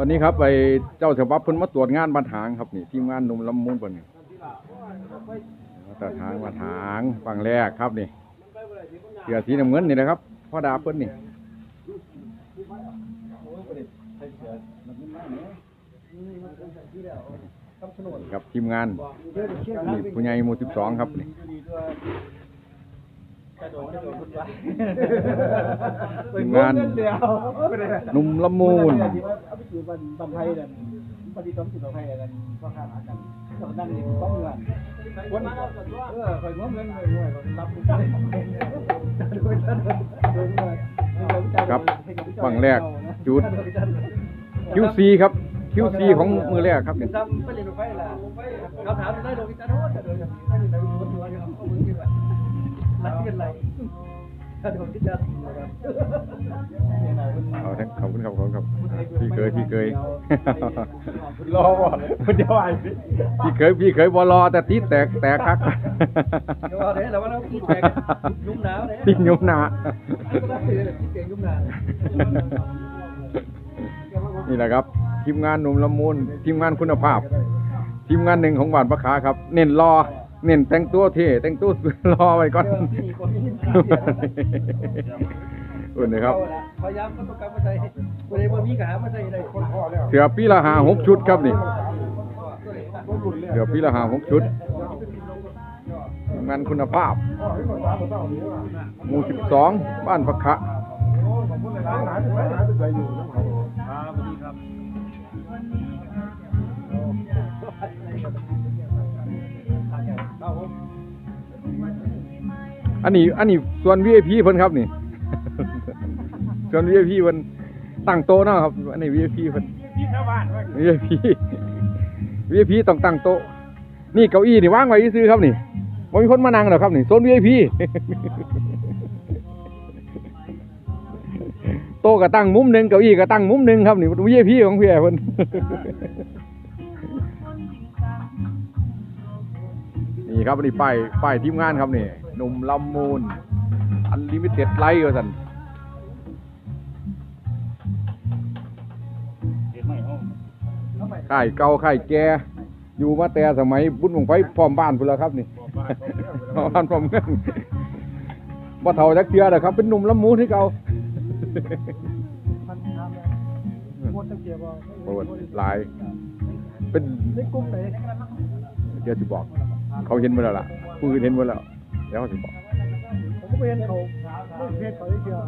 ตอนนี้ครับไปเจ้าฉบับเพิ่นมาตรวจงานบันทางครับนี่ทีมงานหนุ่มลำมูลเพิ่นนี่มาตรวจทางบันทางฝั่งแรกครับนี่เสือสีน้ำเงินนี่นะครับพ่อดาเพิ่นนี่นี่ครับทีมงานนี่ผู้ใหญ่หมู่สิบสองครับนี่ งานหนุ่มละมูลเอาไปอยู่บ้านบ้านไทยนั่นบ้านที่ต้องสิบบ้านไทยนั่นพ่อค้าหากันตอนนั้นนี่ต้องเงินวันเออคอยง้อเงินเลยด้วยรับผู้ชายครับฝั่งแรกจุด QC ครับ QC ของมือแรกครับนี่จำไปเรียนไฟล่ะเขาถามได้โดนกิจการโน้ต ไม่ได้โดนตัวอย่างเอามือกินไปไล่กันไล่ถ้าโดนกิจการนะครับเอาทั้งขอบคุณครับขอบคุณครับพี่เคยพี่เคยรอบ่คนเดียวไอ้พี่พี่เคยพี่เคยบอรอแต่ตีแตกแตกคักเดี๋ยวเอาเด้แล้วว่าเราคิดแตกยุ่มหนาวเด้ติงยุมหนาคิดเก่งยุ่มหนาวนี่แหละครับ ทีมงานหนุ่มละมุนทีมงานคุณภาพ ทีมงานหนึ่งของบ้านประคาครับ เน้นรอ เน้นแต่งตัวเท่แต่งตัวรอไว้ก่อนอุ่นนะครับพยายามก็ต้องกลับมาใส่บ่ได้บ่มีกะหามาใส่ได้คนพอแล้วเสือปีละหาหกชุดครับนี่เสือปีละหาหกชุดทีมงานคุณภาพหมู่สิบสองบ้านประคะ อันนี้ อันนี้ส่วน VIP เพิ่นครับนี่ ส่วน VIP เพิ่นตั้งโต๊ะเนาะครับ อันนี้ VIP เพิ่น VIP VIP ต้องตั้งโต๊ะ นี่เก้าอี้นี่วางไว้ซื้อๆครับนี่บ่มีคนมานั่งหรอกครับนี่โซน VIP โต๊ะก็ตั้งมุมหนึ่งเก้าอี้ก็ตั้งมุมหนึ่งครับนี่ VIP ของพี่แอร์เพิ่น นี่ครับนี่ป้ายป้ายทีมงานครับนี่ หนุ่มลำมูล อันลิมิเต็ดไลท์ว่าสันค่ายเก่าค่ายแก่อยู่มาแต่สมัยบุญของไฟพร้อมบ้านพุ่นแล้วครับนี่พร้อมบ้านพร้อมเงินบ่เฒ่าจักเทื่อเด้อครับ เป็นหนุ่มลำมูลที่เก่ามันทำแล้วหมดตั้งเกียร์บ่โอ้หลาย เป็นในกลุ่มไหนเดี๋ยวสิบอก เขาเห็นหมดแล้วล่ะผู้อื่นเห็นหมดแล้ว เดี๋ยวสิบอกผมก็ไปเห็นเขาไม่เพจเขาได้เกียร์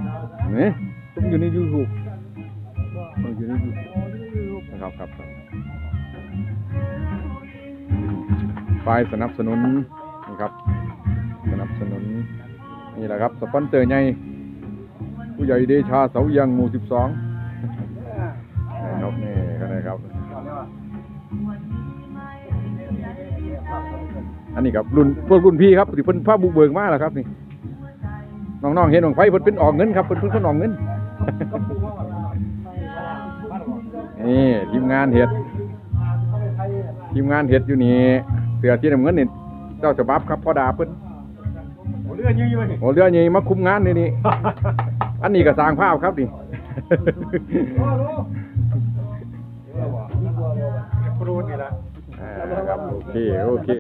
นี่ต้องอยู่ใน YouTube ต้อยู่ใน YouTube นะครับครับครับฝ่ายสนับสนุนนี่ครับ สนับสนุนนี่แหละครับสปอนเซอร์ใหญ่ผู้ใหญ่เดชาเสายังหมู่สิบสองนะครับนี่ก็ได้ครับ นนี้ครับรุ่นพวกรุ่นพี่ครับที่เพิ่นพาบุกเบิกมาแล้วครับนี่น้องๆเห็นของไฟเพิ่นเป็นออกเงินครับเพิ่นเพิ่นคนออกเงินนี่ทีมงานเห็ดทีมงานเห็ดอยู่นี่เสือที่น้ำเงินนี่เจ้าฉบับครับพ่อดาเพิ่นเรื่องยืดโอ้เรือใหญ่มาคุมงานนี่นี่อันนี้ก็สร้างภาพครับนี่ครูนี่ละอ่าครับโอเคโอเค